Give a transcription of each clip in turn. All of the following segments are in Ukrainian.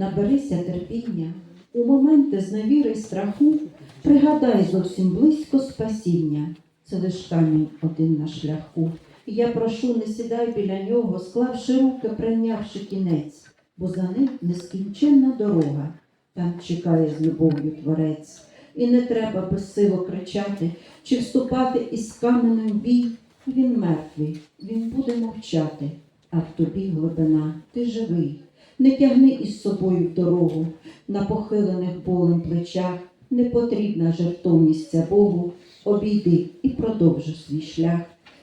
наберися терпіння. У моменти зневіри й страху пригадай зовсім близько спасіння. Це лиш камінь один на шляху. І я прошу, не сідай біля нього, склавши руки, прийнявши кінець, бо за ним нескінченна дорога, там чекає з любов'ю творець. І не треба безсило кричати чи вступати із каменем бій. Він мертвий, він буде мовчати, а в тобі глибина, ти живий. Не тягни із собою в дорогу. На похилених болем плечах, не потрібна жертовність Богу, обійди і продовжуй свій шлях.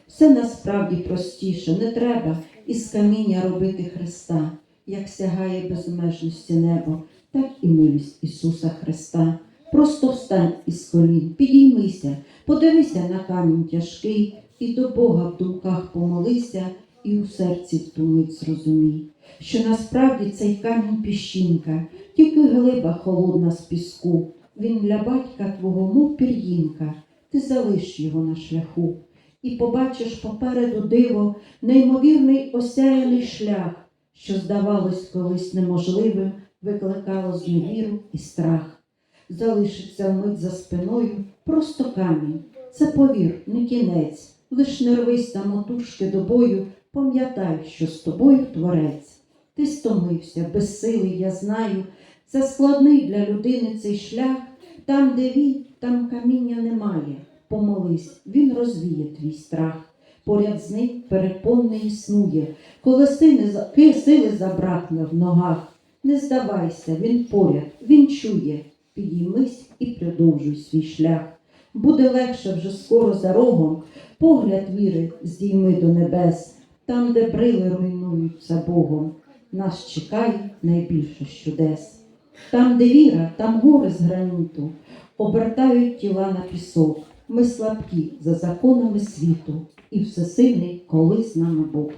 Все насправді простіше, не треба із каміння робити Христа, як сягає безмежності небо, так і милість Ісуса Христа. Просто встань із колін, підіймися, подивися на камінь тяжкий, і до Бога в думках помолися, і у серці в ту зрозумій, що насправді цей камінь піщинка, тільки глиба холодна з піску. Він для батька твого, мов пір'їнка, ти залиш його на шляху, і побачиш попереду диво, неймовірний осяяний шлях, що, здавалось, колись неможливим, викликало зневіру і страх залишиться вмить за спиною просто камінь. Це повір, не кінець, лиш не рвись самотужки до бою, пам'ятай, що з тобою творець. Ти стомився, безсилий, я знаю, це складний для людини цей шлях. Там, де він, там каміння немає. Помолись, він розвіє твій страх. Поряд з ним перепон не існує, коли сили, за- забракне в ногах. Не здавайся, він поряд, він чує. Підіймись і продовжуй свій шлях. Буде легше вже скоро за рогом, погляд віри здійми до небес, там, де брили руйнуються Богом, нас чекає найбільше чудес. Там, де віра, там гори з граніту, обертають тіла на пісок. Ми слабкі за законами світу, і всесильний колись нами Бог.